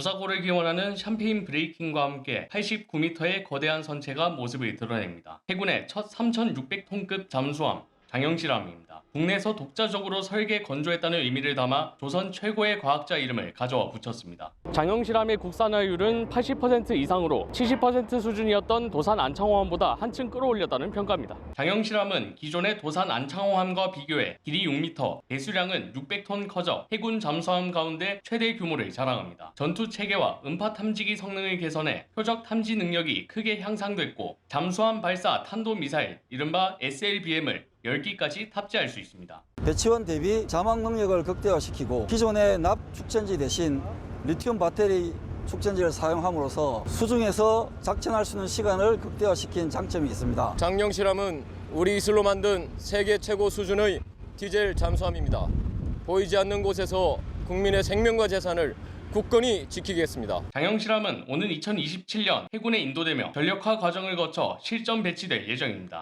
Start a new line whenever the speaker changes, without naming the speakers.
무사고를 기원하는 샴페인 브레이킹과 함께 89m의 거대한 선체가 모습을 드러냅니다. 해군의 첫 3,600톤급 잠수함 장영실함입니다. 국내에서 독자적으로 설계 건조했다는 의미를 담아 조선 최고의 과학자 이름을 가져와 붙였습니다. 장영실함의 국산화율은 80% 이상으로 70% 수준이었던 도산 안창호함보다 한층 끌어올렸다는 평가입니다. 장영실함은 기존의 도산 안창호함과 비교해 길이 6m, 배수량은 600톤 커져 해군 잠수함 가운데 최대 규모를 자랑합니다. 전투 체계와 음파 탐지기 성능을 개선해 표적 탐지 능력이 크게 향상됐고 잠수함 발사 탄도 미사일 이른바 SLBM을 10기까지 탑재할 수 있습니다.
배치원 대비 자막 능력을 극대화시키고 기존의 납 축전지 대신 리튬 배터리 축전지를 사용함으로써 수중에서 작전할 수 있는 시간을 극대화시킨 장점이 있습니다.
장영실함은 우리 기술로 만든 세계 최고 수준의 디젤 잠수함입니다. 보이지 않는 곳에서 국민의 생명과 재산을 굳건히 지키겠습니다.
장영실함은 오는 2027년 해군에 인도되며 전력화 과정을 거쳐 실전 배치될 예정입니다.